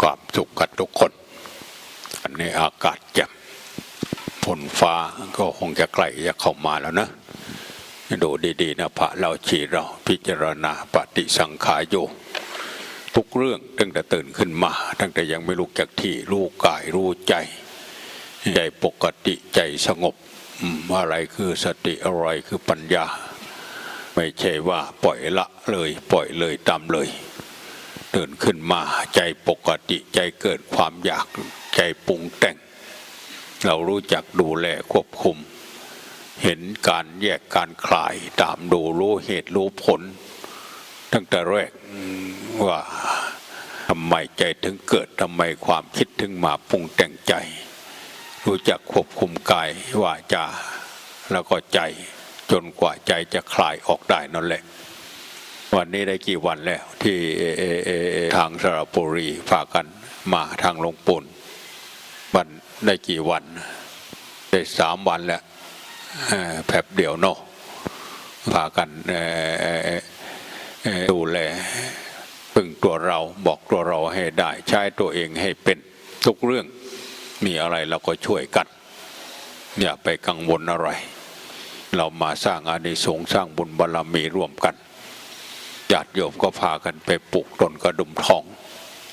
ความสุขกันทุกคน อันนี้อากาศแจ่มฝนฟ้าก็คงจะใกล้จะเข้ามาแล้วนะดูดีๆนะพระเราชีเราพิจารณาปฏิสังขารอยู่ทุกเรื่องตั้งแต่ตื่นขึ้นมา ตั้งแต่ยังไม่ลุกจากที่รู้กายรู้ใจ ใจปกติใจสงบอะไรคือสติอะไรคือปัญญา ไม่ใช่ว่าปล่อยละเลย ปล่อยเลยตามเลย ตื่นขึ้นมาใจปกติใจเกิดความอยากใจปรุงแต่ง เรารู้จักดูแลควบคุม เห็นการแยกการคลายตามดูรู้เหตุรู้ผล ตั้งแต่แรกว่าทำไมใจถึงเกิดทำไมความคิดถึงมาปรุงแต่งใจ รู้จักควบคุมกายว่าจาแล้วก็ใจจนกว่าใจจะคลายออกได้นั่นแหละ วันนี้ได้กี่วันแล้ว ที่ทางสระบุรีพากกันมาทางหลวงปุ่นวันได้กี่วัน ได้สามวันแล้วแป๊บเดียวเนาะพากันดูแลพึ่งตัวเราบอกตัวเราให้ได้ใช้ตัวเองให้เป็นทุกเรื่องมีอะไรเราก็ช่วยกัน อย่าไปกังวลอะไร เรามาสร้างอานิสงส์สร้างบุญบารรมีร่วมกัน ญาติโยมก็พากันไปปลูกต้นกระดุมทอง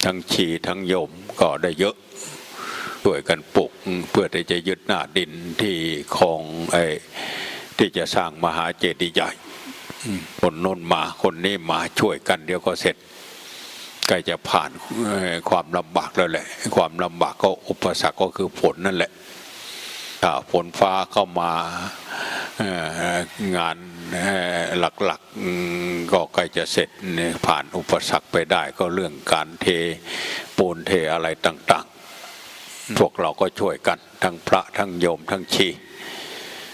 ทั้งชีทั้งโยมก็ได้เยอะช่วยกันปลูกเพื่อที่จะยึดหน้าดินที่คลองไอ้ที่จะสร้างมหาเจดีย์ใหญ่คนน้นมาคนนี้มาช่วยกันเดี๋ยวก็เสร็จใกล้จะผ่านความลำบากแล้วแหละ ความลำบากก็อุปสรรคก็คือฝนนั่นแหละถ้าฝนฟ้าเข้ามา งานเอ่อหลักๆอืมก็ใกล้จะเสร็จเนี่ยผ่านอุปสรรคไปได้ก็เรื่องการเทปูนเทอะไรต่างๆ พวกเราก็ช่วยกัน ทั้งพระทั้งโยมทั้งชี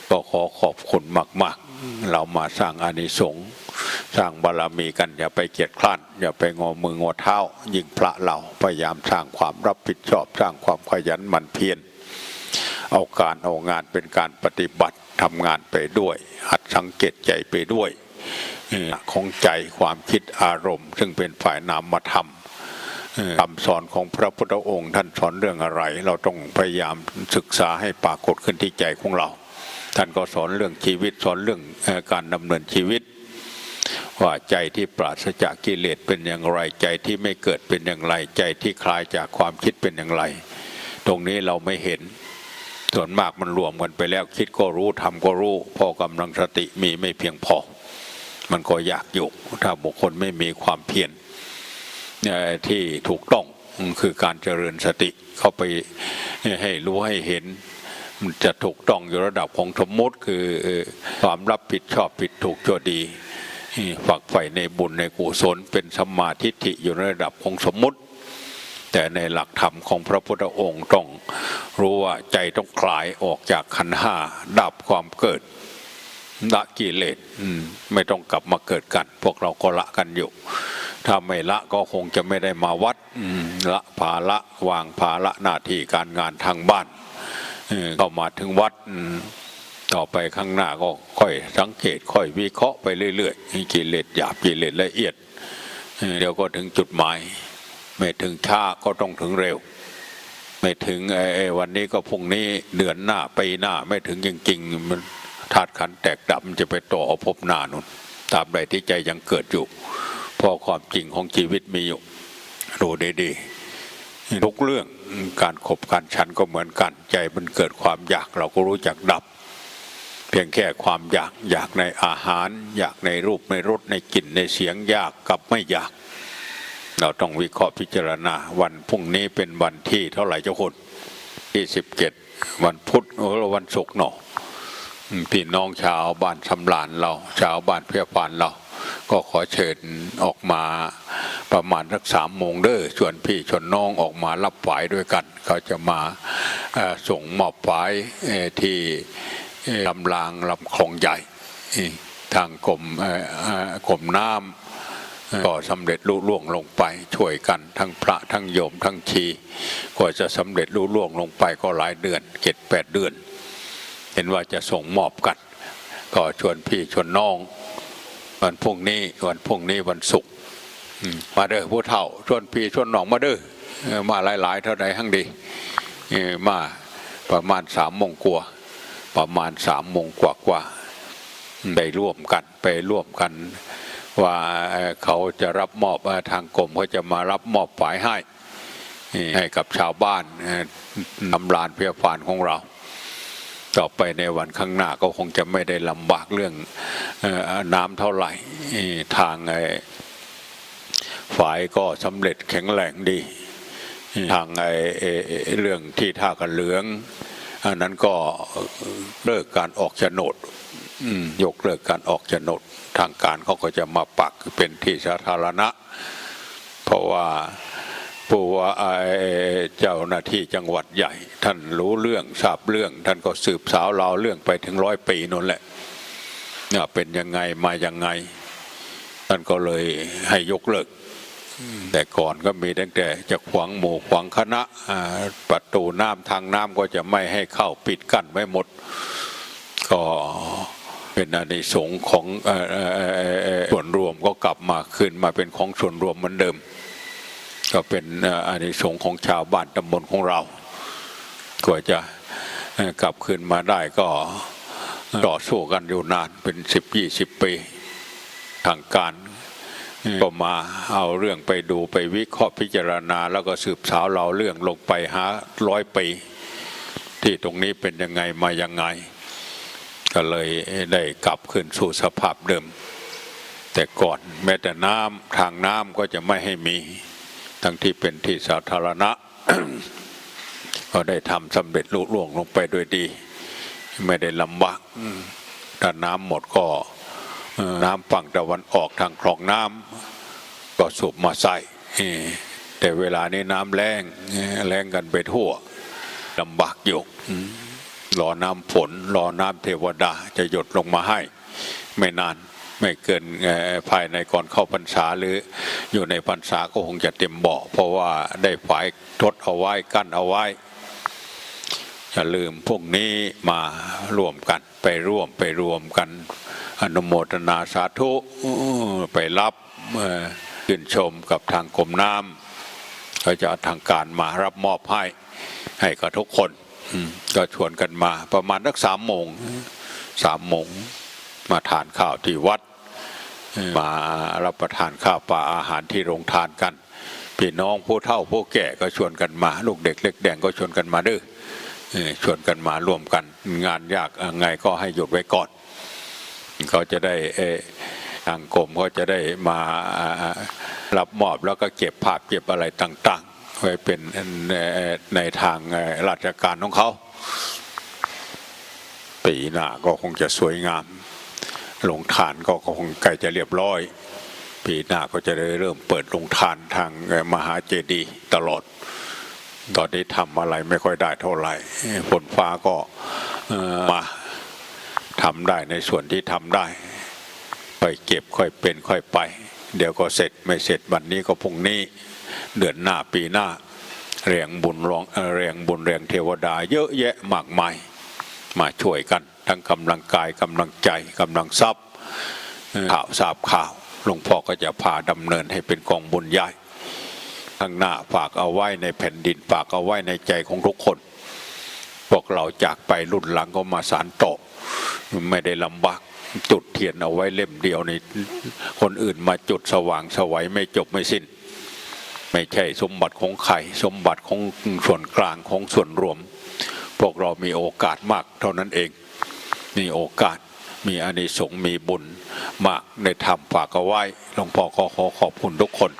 ก็ขอขอบคุณมาก ๆ เรามาสร้างอานิสงส์สร้างบารมีกันอย่าไปเกียจคร้านอย่าไปงอมืองอเท้า ยิ่งพระเราพยายามสร้างความรับผิดชอบสร้างความขยันหมั่นเพียร เอาการเอางานเป็นการปฏิบัติทำงานไปด้วย หัดสังเกตใจไปด้วยของใจความคิดอารมณ์ ซึ่งเป็นฝ่ายนามธรรมคำสอนของพระพุทธองค์ท่านสอนเรื่องอะไร เราต้องพยายามศึกษาให้ปรากฏขึ้นที่ใจของเรา ท่านก็สอนเรื่องชีวิตสอนเรื่องการดำเนินชีวิต ว่าใจที่ปราศจากกิเลสเป็นอย่างไรใจที่ไม่เกิดเป็นอย่างไรใจที่คลายจากความคิดเป็นอย่างไร ตรงนี้เราไม่เห็น ส่วนมากมันรวมกันไปแล้ว คิดก็รู้ทำก็รู้ พอกำลังสติมีไม่เพียงพอ มันก็ยากอยู่ ถ้าบุคคลไม่มีความเพียรที่ถูกต้องคือการเจริญสติเข้าไปให้รู้ให้เห็นมันจะถูกต้องอยู่ระดับของสมมติคือความรับผิดชอบผิดถูกชั่วดีฝักใฝ่ในบุญในกุศลเป็นสมาทิฏฐิอยู่ในระดับของสมมติ แต่ในหลักธรรมของพระพุทธองค์ต้องรู้ว่าใจต้องคลายออกจากขันห้าดับความเกิดละกิเลสไม่ต้องกลับมาเกิดกัน พวกเราก็ละกันอยู่ถ้าไม่ละก็คงจะไม่ได้มาวัดละภาละวางภาละหน้าที่การงานทางบ้านเข้ามาถึงวัดต่อไปข้างหน้าก็ค่อยสังเกตค่อยวิเคราะห์ไปเรื่อยๆกิเลสหยาบกิเลสละเอียดเดี๋ยวก็ถึงจุดหมาย ไม่ถึงช้าก็ต้องถึงเร็ว ไม่ถึงอวันนี้ก็พรุ่งนี้เดือนหน้าปีหน้า ไม่ถึงจริงๆมันธาตุขันแตกดับมันจะไปต่ออภพหน้านุ่นตามใดที่ใจยังเกิดอยู่เพราะความจริงของชีวิตมีอยู่ดูดีๆทุกเรื่องการขบการชันก็เหมือนกัน ใจมันเกิดความอยากเราก็รู้จักดับ เพียงแค่ความอยากอยากในอาหาร อยากในรูปในรสในกลิ่นในเสียงอยากกับไม่อยาก เราต้องวิเคราะห์พิจารณา วันพรุ่งนี้เป็นวันที่เท่าไหร่เจ้าคุณที่สิบเจ็ดวันพุธโอ้วันศุกร์เนาะอืมพี่น้องชาวบ้านสำลานเรา ชาวบ้านเพียปานเรา ก็ขอเชิญออกมาประมาณสักสามโมงเด้อชวนพี่ชวนน้องออกมารับฝายด้วยกัน เขาจะมาส่งมอบฝายที่ลำรางลำคลองใหญ่ ทางกรมกรมน้ำ ก็สำเร็จลุล่วงลงไป ช่วยกันทั้งพระทั้งโยมทั้งชีกว่าจะสำเร็จลุล่วงลงไปก็หลายเดือนเจ็ดแปดเดือน เห็นว่าจะส่งมอบกัน ก็ชวนพี่ชวนน้อง วันพุ่งนี้วันพุ่งนี้วันศุกร์มาเด้อผู้เฒ่าชวนพี่ชวนน้องมาเด้อเออมาหลาย ๆ เท่าใดทั้งดีมาประมาณสามโมงกว่าประมาณสามโมงกว่ากว่าได้ร่วมกันไปร่วมกัน ว่าเอ่อเขาจะรับมอบเอ่อทางกรมเขาจะมารับมอบฝ่ายให้ให้กับชาวบ้านเอ่อนำลานเพียฟานของเรา ต่อไปในวันข้างหน้าก็คงจะไม่ได้ลำบากเรื่องเอ่อน้ำเท่าไหร่เอ่อทางไอ้ฝ่ายก็สำเร็จแข็งแรงดี ทางไอ้ไอ้ไอ้เรื่องที่ท่ากันเหลืองอันนั้นก็เลิกการออกโฉนดอืม ยกเลิกการออกโฉนดทางการเขาก็จะมาปักเป็นที่สาธารณะ เพราะว่าผู้ว่าไอเจ้าหน้าที่จังหวัดใหญ่ ท่านรู้เรื่องทราบเรื่อง ท่านก็สืบสาวเราวเรื่องไปถึงร้อยปีนั่นแหละเนี่ยเป็นยังไงมายังไง ท่านก็เลยให้ยกเลิก แต่ก่อนก็มีตั้งแต่จะขวางหมู่ขวางคณะประตูน้ำทางน้ำก็จะไม่ให้เข้าปิดกั้นไว้หมด ก็ เป็นอานิสงส์ของส่วนรวมก็กลับมาขึ้นมาเป็นของส่วนรวมเหมือนเดิม ก็เป็นอานิสงส์ของชาวบ้านตำบลของเรากว่าจะกลับคืนมาได้ก็ต่อสู้กันอยู่นานเป็นสิบยี่สิบปีทางการก็มาเอาเรื่องไปดูไปวิเคราะห์พิจารณา แล้วก็สืบสาวเราเรื่องลงไปหาร้อยปี ที่ตรงนี้เป็นยังไงมายังไง ก็เลยได้กลับคืนสู่สภาพเดิม แต่ก่อนแม้แต่น้ำทางน้ำก็จะไม่ให้มี ทั้งที่เป็นที่สาธารณะ ก็ได้ทำสำเร็จลุล่วงลงไปด้วยดี ไม่ได้ลำบากถ้าน้ำหมดก็น้ำฝั่งตะวันออกทางคลองน้ำก็สูบมาใส่แต่เวลานี้น้ำแรงแรงกันไปทั่วลำบากอยู่ รอน้ำฝน รอน้ำเทวดาจะหยดลงมาให้ ไม่นานไม่เกินภายในก่อนเข้าพรรษาหรืออยู่ในพรรษาก็คงจะเต็มบ่อเพราะว่าได้ฝายทดเอาไว้กั้นเอาไว้อย่าลืมพวกนี้มาร่วมกันไปร่วมไปรวมกันอนุโมทนาสาธุไปรับเอ่อชื่นชมกับทางกรมน้ำก็จะทางการมารับมอบให้ให้กับทุกคน ก็ชวนกันมา ประมาณสักสามโมงสามโมงมาทานข้าวที่วัด มารับประทานข้าวปลาอาหารที่โรงทานกันพี่น้องผู้เฒ่าผู้แก่ก็ชวนกันมา ลูกเด็กเล็กแดงก็ชวนกันมาเด้อเออชวนกันมาร่วมกัน งานยากยังไงก็ให้หยุดไว้ก่อน เขาจะได้เอ่อทางกรมเขาจะได้มารับมอบแล้วก็เก็บภาพเก็บอะไรต่างๆ ไว้เป็นในในทางราชการของเขา ปีหน้าก็คงจะสวยงามลงทานก็คงใกล้จะเรียบร้อย ปีหน้าก็จะได้เริ่มเปิดลงทานทางมหาเจดีย์ตลอด ตอนนี้ทำอะไรไม่ค่อยได้เท่าไหร่ฝนฟ้าก็มาทำได้ในส่วนที่ทำได้ ค่อยเก็บค่อยเป็นค่อยไป เดี๋ยวก็เสร็จไม่เสร็จวันนี้ก็พรุ่งนี้ เดือนหน้าปีหน้าแรงบุญรองเอ่อแรงบุญแรงเทวดา เยอะแยะมากมายมาช่วยกัน ทั้งกำลังกายกำลังใจกำลังทรัพย์ข่าวทราบข่าวหลวงพ่อก็จะพาดำเนินให้เป็นกองบุญใหญ่ข้างหน้าฝากเอาไว้ในแผ่นดินฝากเอาไว้ในใจของทุกคนพวกเราจากไปรุ่นหลังก็มาสารต่อไม่ได้ลำบากจุดเทียนเอาไว้เล่มเดียวในคนอื่นมาจุดสว่างสวัยไม่จบไม่สิ้น ไม่ใช่สมบัติของใครสมบัติของส่วนกลางของส่วนรวม พวกเรามีโอกาสมากเท่านั้นเอง มีโอกาสมีอานิสงส์มีบุญมากในธรรมฝากเอาไว้หลวงพ่อขอขอขอบคุณทุกคน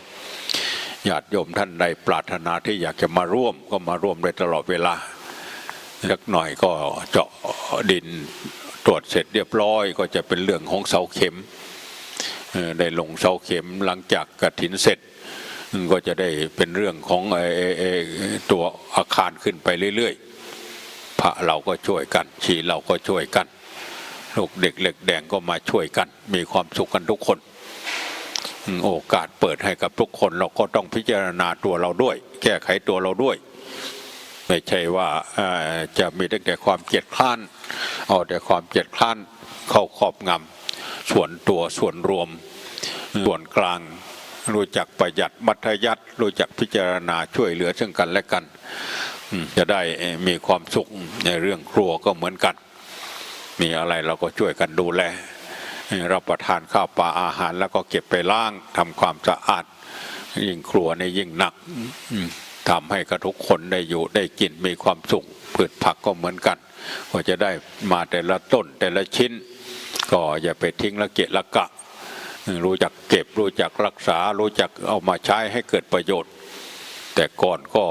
ญาติโยมท่านใดปรารถนาที่อยากจะมาร่วมก็มาร่วมได้ตลอดเวลาสักหน่อยก็เจาะดินตรวจเสร็จเรียบร้อย ก็จะเป็นเรื่องของเสาเข็มได้ลงเสาเข็มหลังจากกระถินเสร็จ ก็จะได้เป็นเรื่องของตัวอาคารขึ้นไปเรื่อยๆ พระเราก็ช่วยกัน ชีเราก็ช่วยกัน ลูกเด็กเล็กแดงก็มาช่วยกัน มีความสุขกันทุกคน โอกาสเปิดให้กับทุกคนเราก็ต้องพิจารณาตัวเราด้วย แก้ไขตัวเราด้วย ไม่ใช่ว่าจะมีแต่ความเกลียดคร้านเอาแต่ความเกลียดคร้านเข้าครอบงำส่วนตัวส่วนรวม ส่วนกลาง รู้จักประหยัดมัธยัติรู้จักพิจารณาช่วยเหลือซึ่งกันและกันจะได้มีความสุขในเรื่องครัวก็เหมือนกัน มีอะไรเราก็ช่วยกันดูแลเรับประทานข้าวปลาอาหารแล้วก็เก็บไปล้างทำความสะอาด ยิ่งครัวในยิ่งหนักทำให้กับทุกคนได้อยู่ได้กินมีความสุขพืชผักก็เหมือนกัน ก็จะได้มาแต่ละต้นแต่ละชิ้น ก็อย่าไปทิ้งละเกะละกะ รู้จักเก็บรู้จักรักษา รู้จักเอามาใช้ให้เกิดประโยชน์ แต่ก่อนก็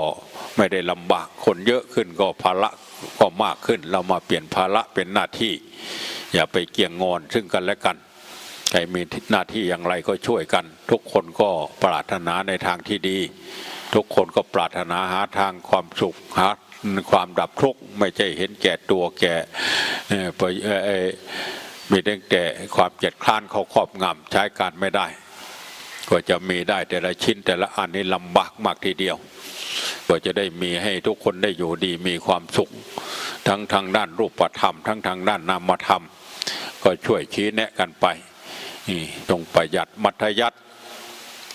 ไม่ได้ลำบากคนเยอะขึ้นก็ภาระก็มากขึ้น เรามาเปลี่ยนภาระเป็นหน้าที่ อย่าไปเกี่ยงงอนซึ่งกันและกันใครมีหน้าที่อย่างไรก็ช่วยกัน ทุกคนก็ปรารถนาในทางที่ดี ทุกคนก็ปรารถนาหาทางความสุขหาความดับทุกข์ไม่ใช่เห็นแก่ตัวแก่ มีตั้งแต่ความเกียดคร้านเขาครอบงำใช้การไม่ได้ ก็จะมีได้แต่ละชิ้นแต่ละอันนี้ลำบากมากทีเดียว ก็จะได้มีให้ทุกคนได้อยู่ดีมีความสุข ทั้งทางด้านรูปธรรม ทั้งทางด้านนามธรรม ก็ช่วยชี้แนะกันไปนี่ต้องประหยัดมัธยัติ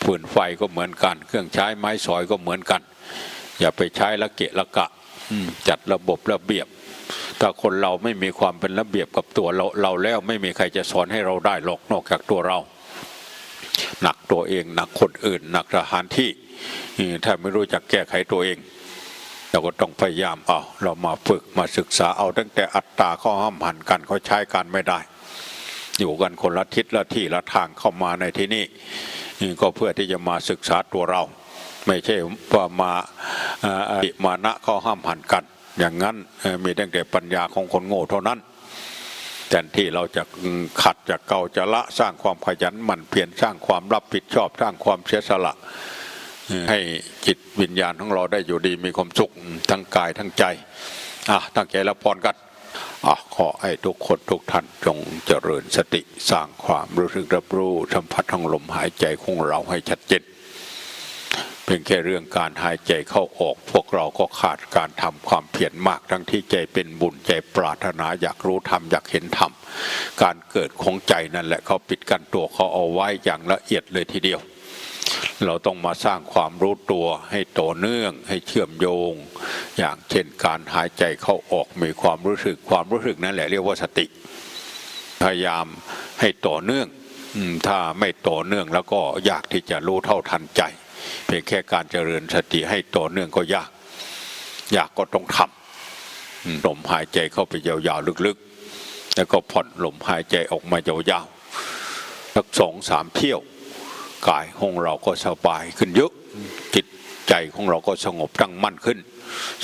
ฟืนไฟก็เหมือนกัน เครื่องใช้ไม้สอยก็เหมือนกัน อย่าไปใช้ละเกะละกะจัดระบบระเบียบ ถ้าคนเราไม่มีความเป็นระเบียบกับตัวเราเราแล้วไม่มีใครจะสอนให้เราได้หรอกนอกจากตัวเรา หนักตัวเอง หนักคนอื่น หนักสถานที่ถ้าไม่รู้จักแก้ไขตัวเองเราก็ต้องพยายามเอาเรามาฝึกมาศึกษาเอาตั้งแต่อัตตราข้อห้ามหันกันเขาใช้กันไม่ได้ อยู่กันคนละทิศละที่ละทางเข้ามาในที่นี่นี่ก็เพื่อที่จะมาศึกษาตัวเรา ไม่ใช่ว่ามาอ่อเอ่อมานะข้อห้ามหันกัน อย่างนั้นมีตั้งแต่ปัญญาของคนโง่เท่านั้นแทนที่เราจะขัดจะเก่าจะละสร้างความขยันหมั่นเพียรสร้างความรับผิดชอบสร้างความเสียสละให้จิตวิญญาณของเราได้อยู่ดีมีความสุขทั้งกายทั้งใจอะตั้งใจแล้วพรกันอะขอให้ทุกคนทุกท่านจงเจริญสติสร้างความรู้สึกรับรู้สัมผัสของลมหายใจของเราให้ชัดเจน เพียงแค่เรื่องการหายใจเข้าออก พวกเราก็ขาดการทำความเพียรมากทั้งที่ใจเป็นบุญใจปรารถนาอยากรู้ธรรมอยากเห็นธรรมการเกิดของใจนั่นแหละเขาปิดกันตัวเขาเอาไว้อย่างละเอียดเลยทีเดียว เราต้องมาสร้างความรู้ตัวให้ต่อเนื่องให้เชื่อมโยง อย่างเช่นการหายใจเข้าออกมีความรู้สึกความรู้สึกนั่นแหละเรียกว่าสติ พยายามให้ต่อเนื่องถ้าไม่ต่อเนื่องแล้วก็ยากที่จะรู้เท่าทันใจ เพียงแค่การเจริญสติให้ต่อเนื่องก็ยาก ยากก็ต้องทำลมหายใจเข้าไปยาวๆลึกๆ แล้วก็ผ่อนลมหายใจออกมายาวๆสักสองสามเที่ยวกายของเราก็สบายขึ้นเยอะจิตใจของเราก็สงบตั้งมั่นขึ้น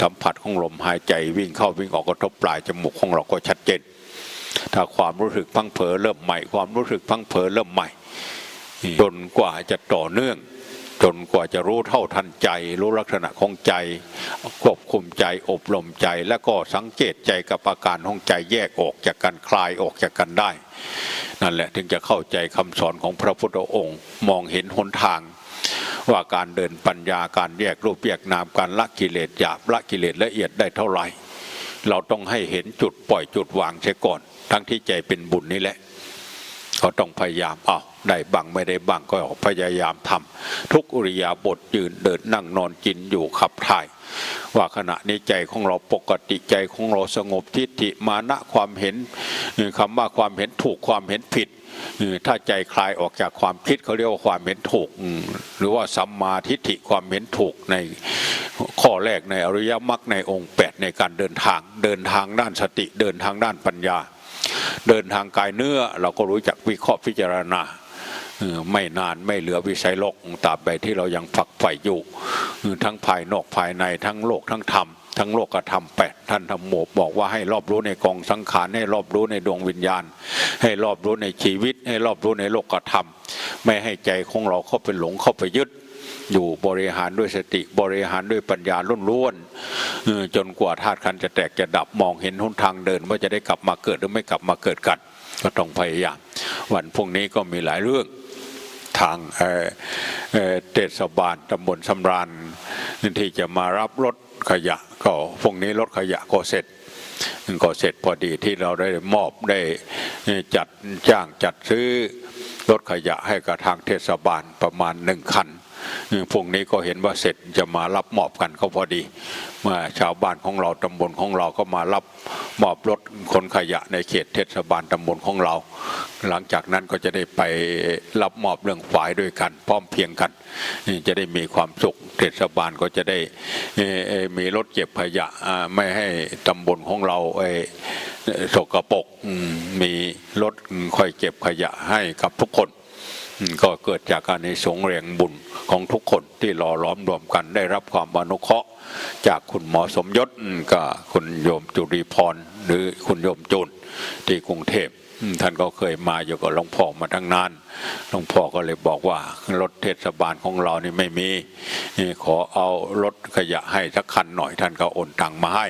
สัมผัสของลมหายใจวิ่งเข้าวิ่งออกกระทบปลายจมูกของเราก็ชัดเจน ถ้าความรู้สึกพังเผลอเริ่มใหม่ ความรู้สึกพังเผลอเริ่มใหม่จนกว่าจะต่อเนื่อง จนกว่าจะรู้เท่าทันใจ รู้ลักษณะของใจ ควบคุมใจอบรมใจ แล้วก็สังเกตใจกับอาการของใจแยกออกจากกันคลายออกจากกันได้ นั่นแหละถึงจะเข้าใจคำสอนของพระพุทธองค์ มองเห็นหนทางว่าการเดินปัญญาการแยกรูปแยกนามการละกิเลสหยาบละกิเลสละเอียดได้เท่าไหร่ เราต้องให้เห็นจุดปล่อยจุดวางเสียก่อน ทั้งที่ใจเป็นบุญนี่แหละ เขาต้องพยายามเอาได้บังไม่ได้บังก็พยายามทำทุกอุริยาบทยืนเดินนั่งนอนกินอยู่ขับถ่าย ว่าขณะนี้ใจของเราปกติใจของเราสงบทิฏฐิมานะความเห็นเอ่อคำว่าความเห็นถูกความเห็นผิดถ้าใจคลายออกจากความคิดเขาเรียกว่าความเห็นถูก หรือว่าสัมมาทิฏฐิความเห็นถูกในข้อแรกในอริยมรรคในองค์แปดในการเดินทาง เดินทางด้านสติเดินทางด้านปัญญา เดินทางกายเนื้อ เราก็รู้จักวิเคราะห์พิจารณาไม่นานไม่เหลือวิสัยโลกตราบใดที่เรายังฝักใฝ่อยู่ทั้งภายนอกภายในทั้งโลกทั้งธรรมทั้งโลกธรรมแปดท่านธรรมโมบอกว่าให้รอบรู้ในกองสังขารให้รอบรู้ในดวงวิญญาณ ให้รอบรู้ในชีวิต ให้รอบรู้ในโลกธรรมไม่ให้ใจของเราเข้าไปหลงเข้าไปยึด อยู่บริหารด้วยสติบริหารด้วยปัญญาล้วนๆจนกว่าธาตุขันจะแตกจะดับมองเห็นหนทางเดิน ว่าจะได้กลับมาเกิดหรือไม่กลับมาเกิดกัน ก็ต้องพยายามวันพรุ่งนี้ก็มีหลายเรื่องทางเเเทศบาลตำบลสำราญที่จะมารับรถขยะก็พรุ่งนี้รถขยะก็เสร็จก็เสร็จพอดีที่เราได้มอบได้จัดจ้างจัดซื้อรถขยะให้กับทางเทศบาลประมาณหนึ่งคัน พรุ่งนี้ก็เห็นว่าเสร็จจะมารับมอบกันก็พอดีมื่อชาวบ้านของเราตำบลของเราก็มารับมอบรถคนขยะในเขตเทศบาลตำบลของเรา หลังจากนั้นก็จะได้ไปรับมอบเรื่องฝ่ายด้วยกัน พร้อมเพียงกัน จะได้มีความสุขเทศบาลก็จะได้มีรถเก็บขยะไม่ให้ตำบลของเราไอ้สกปรกมีรถคอยเก็บขยะให้กับทุกคน ก็เกิดจากการในสงส์แรงบุญของทุกคนที่รอล้อมรวมกันได้รับความอนุเคราะห์ จากคุณหมอสมยศกับคุณโยมจุรีพรหรือคุณโยมจุนที่กรุงเทพท่านก็เคยมาอยู่กับหลวงพ่อมาตั้งนาน หลวงพ่อก็เลยบอกว่ารถเทศบาลของเรานี่ไม่มี ขอเอารถขยะให้สักคันหน่อยท่านก็โอนตังมาให้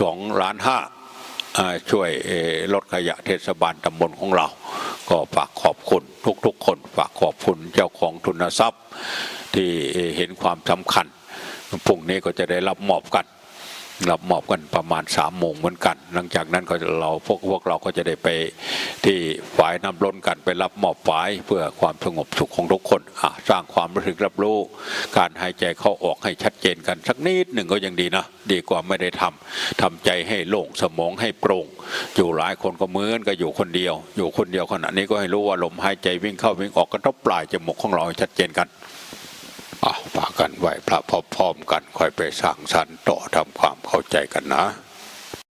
สองล้านห้า ช่วยลดขยะเทศบาลตำบลของเรา ก็ฝากขอบคุณทุกๆคน ฝากขอบคุณเจ้าของทุนทรัพย์ที่เห็นความสำคัญพรุ่งนี้ก็จะได้รับมอบกัน รับมอบกันประมาณสามโมงเหมือนกัน หลังจากนั้นก็เราพวกพวกเราก็จะได้ไปที่ฝ่ายน้ำล้นกันไปรับมอบฝ่ายเพื่อความสงบสุขของทุกคนสร้างความรู้สึกรับรู้ การหายใจเข้าออกให้ชัดเจนกันสักนิดหนึ่งก็ยังดีนะ ดีกว่าไม่ได้ทำทำใจให้โล่งสมองให้โปร่ง อยู่หลายคนก็เหมือนก็อยู่คนเดียว อยู่คนเดียวขณะนี้ก็ให้รู้ว่าลมหายใจวิ่งเข้าวิ่งออกกระทบปลายจมูกของเราให้ชัดเจนกัน อะฝากกันไหวพระพร้อมๆกันค่อยไปสั่งสรรค์ต่อทำความเข้าใจกันนะ